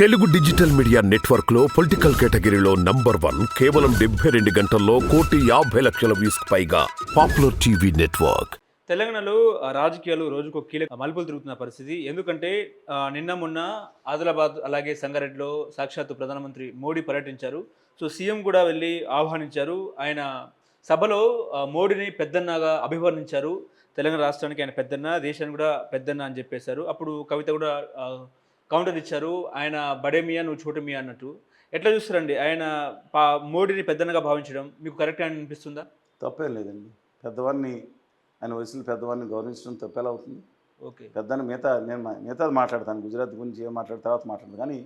Telugu digital media నెట్వర్క్లో political కేటగిరీలో number one కేవలం డెబ్బై రెండు గంటల్లో కోటి యాభై లక్షల వ్యూస్ పైగా పాపులర్ టీవీ నెట్వర్క్. తెలంగాణలో రాజకీయాలు రోజుకు కీలక మలుపులు తిరుగుతున్న పరిస్థితి. ఎందుకంటే నిన్న మొన్న ఆదిలాబాద్ అలాగే సంగారెడ్డిలో సాక్షాత్తు ప్రధానమంత్రి మోడీ పర్యటించారు. సో సీఎం కూడా వెళ్ళి ఆహ్వానించారు. ఆయన సభలో మోడీని పెద్దన్నగా అభివర్ణించారు. తెలంగాణ రాష్ట్రానికి ఆయన పెద్దన్న దేశాన్ని కూడా పెద్దన్న అని చెప్పేశారు. అప్పుడు కవిత కూడా కౌంటర్ ఇచ్చారు. ఆయన బడేమియా నువ్వు చోటమియా అన్నట్టు. ఎట్లా చూస్తారండి? ఆయన పా మోడీని పెద్దన్నగా భావించడం మీకు కరెక్ట్ అని అనిపిస్తుందా? తప్పేం లేదండి. పెద్దవాడిని ఆయన వయసులో పెద్దవాడిని గౌరవించడం తప్పేలా అవుతుంది? ఓకే. పెద్దని మిగతా నేను మిగతాది మాట్లాడతాను. గుజరాత్ గురించి ఏం మాట్లాడిన తర్వాత మాట్లాడతాను. కానీ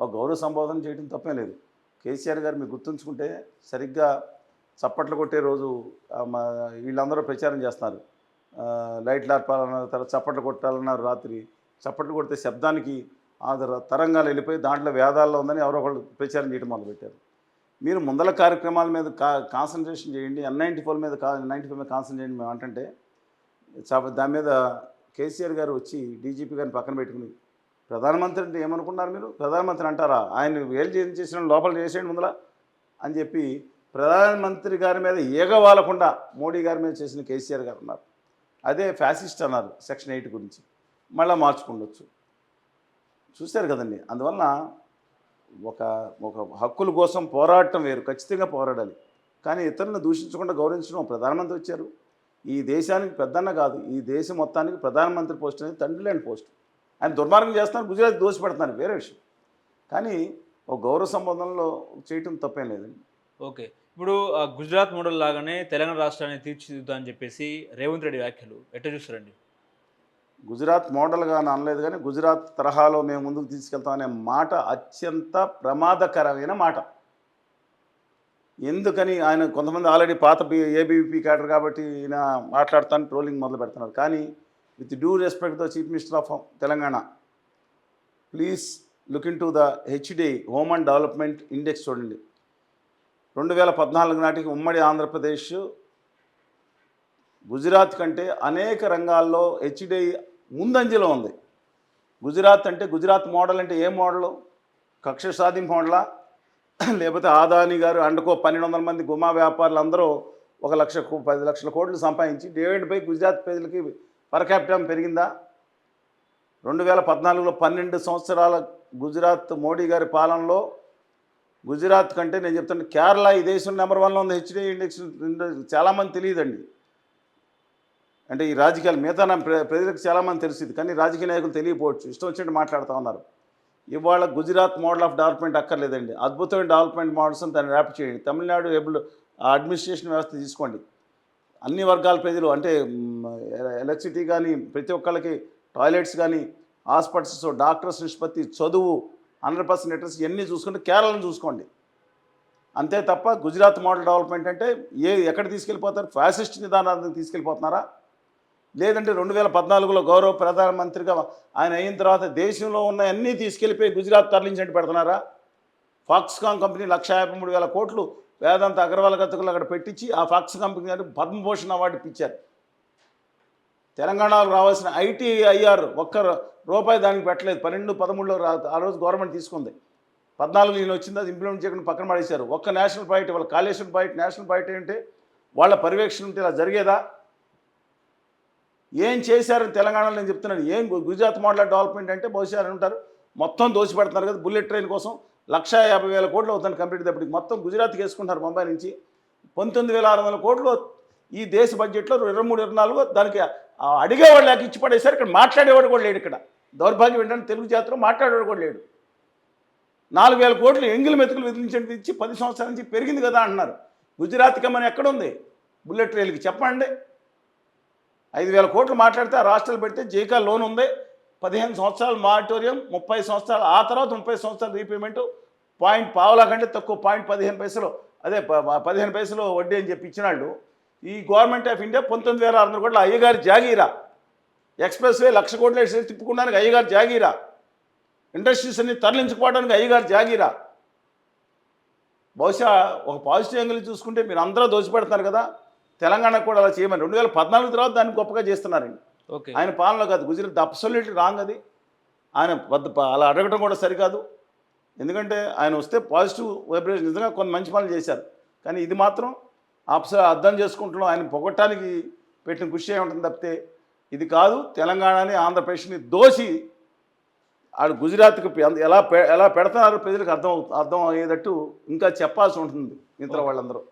ఒక గౌరవ సంబోధన చేయడం తప్పేం లేదు. కేసీఆర్ గారు మీరు గుర్తుంచుకుంటే సరిగ్గా చప్పట్లు కొట్టే రోజు వీళ్ళందరూ ప్రచారం చేస్తున్నారు. లైట్లు ఆర్పాలన్నారు తర్వాత చప్పట్లు కొట్టాలన్నారు రాత్రి. చప్పట్లు కొడితే శబ్దానికి ఆ తరంగాలు వెళ్ళిపోయి దాంట్లో వేదాల్లో ఉందని ఎవరో ఒకళ్ళు ప్రచారం చేయడం మొదలుపెట్టారు. మీరు ముందల కార్యక్రమాల మీద కా కాన్సన్ట్రేషన్ చేయండి ఎన్ నైంటీ ఫోర్ మీద కా నైంటీ ఫైవ్ మీద కాన్సన్ట్రేషన్ మేము అంటే దాని మీద కేసీఆర్ గారు వచ్చి డీజీపీ గారిని పక్కన పెట్టుకుని ప్రధానమంత్రి అంటే ఏమనుకున్నారు మీరు? ప్రధానమంత్రి అంటారా? ఆయన వేలు చేసి చేసిన లోపల చేసేయండి ముందల అని చెప్పి ప్రధానమంత్రి గారి మీద ఏగవాలకుండా మోడీ గారి మీద చేసిన కేసీఆర్ గారు ఉన్నారు. అదే ఫ్యాసిస్ట్ అన్నారు సెక్షన్ ఎయిట్ గురించి. మళ్ళీ మార్చుకుండొచ్చు. చూశారు కదండి. అందువలన ఒక ఒక హక్కుల కోసం పోరాటం వేరు ఖచ్చితంగా పోరాడాలి. కానీ ఇతరులను దూషించకుండా గౌరవించడం ప్రధానమంత్రి వచ్చారు. ఈ దేశానికి పెద్దన్న కాదు ఈ దేశం మొత్తానికి ప్రధానమంత్రి పోస్ట్ అనేది తండ్రి లేని పోస్ట్. ఆయన దుర్మార్గం చేస్తున్నారు గుజరాత్ దోషపెడతాను వేరే విషయం. కానీ ఒక గౌరవ సంబంధంలో చేయటం తప్పేం లేదండి. ఓకే. ఇప్పుడు ఆ, గుజరాత్ మోడల్ లాగానే తెలంగాణ రాష్ట్రాన్ని తీర్చిదిద్దా అని చెప్పేసి రేవంత్ రెడ్డి వ్యాఖ్యలు ఎట్ట చూస్తారండి? గుజరాత్ మోడల్గా అనలేదు కానీ గుజరాత్ తరహాలో మేము ముందుకు తీసుకెళ్తామనే మాట అత్యంత ప్రమాదకరమైన మాట. ఎందుకని ఆయన కొంతమంది ఆల్రెడీ పాత ఏబీవీపీ క్యాడర్ కాబట్టి ఈయన మాట్లాడుతాను ట్రోలింగ్ మొదలు పెడుతున్నారు. కానీ with due respect the chief minister of Telangana please look into the HD home and development index చూడండి. రెండు వేల పద్నాలుగు నాటికి ఉమ్మడి ఆంధ్రప్రదేశ్ గుజరాత్ కంటే అనేక రంగాల్లో హెచ్డిఐ ముందంజలో ఉంది. గుజరాత్ అంటే గుజరాత్ మోడల్ అంటే ఏ మోడలు? కక్ష సాధింపు మోడలా? లేకపోతే ఆదాని గారు అండకో పన్నెండు వందల మంది గుమా వ్యాపారులు అందరూ ఒక లక్ష కో- పది లక్షల కోట్లు సంపాదించి డివైడ్ బై గుజరాత్ ప్రజలకి పర్ క్యాపిటం పెరిగిందా? రెండు వేల పద్నాలుగులో పన్నెండు సంవత్సరాల గుజరాత్ మోడీ గారి పాలనలో గుజరాత్ కంటే నేను చెప్తాను కేరళ ఈ దేశం నెంబర్ వన్లో ఉంది హెచ్డి ఇండెక్స్. చాలామంది తెలియదండి. అంటే ఈ రాజకీయాలు మిగతా ప్ర- ప్రజలకు చాలామంది తెలుస్తుంది కానీ రాజకీయ నాయకులు తెలియకపోవచ్చు. ఇష్టం వచ్చినట్టు మాట్లాడుతూ ఉన్నారు. ఇవాళ గుజరాత్ మోడల్ ఆఫ్ డెవలప్మెంట్ అక్కర్లేదండి. అద్భుతమైన డెవలప్మెంట్ మోడల్స్ దాన్ని ర్యాప్ చేయండి. తమిళనాడు ఏబుల్ అడ్మినిస్ట్రేషన్ వ్యవస్థ తీసుకోండి. అన్ని వర్గాల ప్రజలు అంటే ఎలక్ట్రిసిటీ కానీ ప్రతి ఒక్కళ్ళకి టాయిలెట్స్ కానీ హాస్పిటల్స్ డాక్టర్స్ నిష్పత్తి చదువు హండ్రెడ్ పర్సెంట్ లిటరసీ ఇవన్నీ చూసుకుంటే కేరళను చూసుకోండి. అంతే తప్ప గుజరాత్ మోడల్ డెవలప్మెంట్ అంటే ఏ ఎక్కడ తీసుకెళ్ళిపోతారు? ఫ్యాసిస్ట్ నిదానానికి తీసుకెళ్ళిపోతున్నారా? లేదంటే రెండు వేల పద్నాలుగులో గౌరవ ప్రధానమంత్రిగా ఆయన అయిన తర్వాత దేశంలో ఉన్న అన్నీ తీసుకెళ్ళిపోయి గుజరాత్ తరలించినట్టు పెడుతున్నారా? ఫాక్స్కాన్ కంపెనీ లక్ష యాభై మూడు వేల కోట్లు వేదాంత అగర్వాల్ గతకులు అక్కడ పెట్టించి ఆ ఫాక్స్ కంపెనీ గారు పద్మభూషణ్ అవార్డు ఇప్పించారు. తెలంగాణలో రావాల్సిన ఐటీఐఆర్ ఒక్క రూపాయి దానికి పెట్టలేదు. పన్నెండు పదమూడులో ఆ రోజు గవర్నమెంట్ తీసుకుంది. పద్నాలుగు నేను వచ్చింది అది ఇంప్లిమెంట్ చేయకుండా పక్కన పడేశారు. ఒక్క నేషనల్ పాయింట్ వాళ్ళ కాళేశ్వరం పాయింట్ నేషనల్ పాయింట్ ఏంటంటే వాళ్ళ పర్యవేక్షణ ఉంటే ఇలా జరిగేదా? ఏం చేశారని తెలంగాణలో నేను చెప్తున్నాను. ఏం గు- గుజరాత్ మోడల్ డెవలప్మెంట్ అంటే బహుశా అని ఉంటారు మొత్తం దోచి పెడుతున్నారు కదా బుల్లెట్ ట్రైన్ కోసం లక్ష యాభై వేల కోట్లు అవుతుంది కంప్లీట్ దప్పటికి మొత్తం గుజరాత్కి వేసుకుంటారు ముంబై నుంచి. పంతొమ్మిది వేల ఆరు వందల కోట్లు ఈ దేశ బడ్జెట్లో ఇరవై మూడు ఇరవై నాలుగు దానికి ఆ అడిగేవాడు లేక ఇచ్చి పడేశారు. ఇక్కడ మాట్లాడేవాడు కూడా లేడు ఇక్కడ. దౌర్భాగ్యం ఏంటంటే తెలుగు జాతరలో మాట్లాడేవాడు కూడా లేడు. నాలుగు వేల కోట్లు ఎంగిలి మెతుకులు విధించండి ఇచ్చి పది సంవత్సరాల నుంచి పెరిగింది కదా అంటున్నారు. గుజరాత్ కమని ఎక్కడుంది బుల్లెట్ రైలుకి చెప్పండి. ఐదు వేల కోట్లు మాట్లాడితే ఆ రాష్ట్రాలు పెడితే జీకా లోన్ ఉంది. పదిహేను సంవత్సరాల మారిటోరియం ముప్పై సంవత్సరాలు ఆ తర్వాత ముప్పై సంవత్సరాల రీపేమెంట్. పాయింట్ పావులా కంటే తక్కువ పాయింట్ పదిహేను పైసలు అదే ప- పదిహేను పైసలు వడ్డీ అని చెప్పి ఇచ్చినాళ్ళు. ఈ గవర్నమెంట్ ఆఫ్ ఇండియా పంతొమ్మిది వేల ఆరు వందల కోట్ల అయ్యగారి జాగీరా. ఎక్స్ప్రెస్ వే లక్ష కోట్ల తిప్పుకోవడానికి అయ్యగారి జాగీరా. ఇండస్ట్రీస్ అన్ని తరలించుకోవడానికి అయ్యగారి జాగీరా. బహుశా ఒక పాజిటివ్ యాంగిల్ చూసుకుంటే మీరు అందరూ దోచిపెడుతున్నారు కదా. తెలంగాణకు కూడా అలా చేయమని. రెండు వేల పద్నాలుగు తర్వాత దాన్ని గొప్పగా చేస్తున్నారండి. ఓకే. ఆయన పాలనలో కాదు గుజరాత్ అబ్సల్యూట్లీ రాంగ్ అది. ఆయన వద్ద అలా అడగడం కూడా సరికాదు. ఎందుకంటే ఆయన వస్తే పాజిటివ్ వైబ్రేషన్ నిజంగా కొన్ని మంచి పనులు చేశారు. కానీ ఇది మాత్రం ఆప్స అర్థం చేసుకుంటున్నాం ఆయన పొగట్టడానికి పెట్టిన కృషి ఏముంటుంది తప్పితే ఇది కాదు. తెలంగాణని ఆంధ్రప్రదేశ్ని దోసి ఆడు గుజరాత్కి ఎలా ఎలా పెడతారో ప్రజలకు అర్థం అర్థం అయ్యేటట్టు ఇంకా చెప్పాల్సి ఉంటుంది మిగతా వాళ్ళందరూ.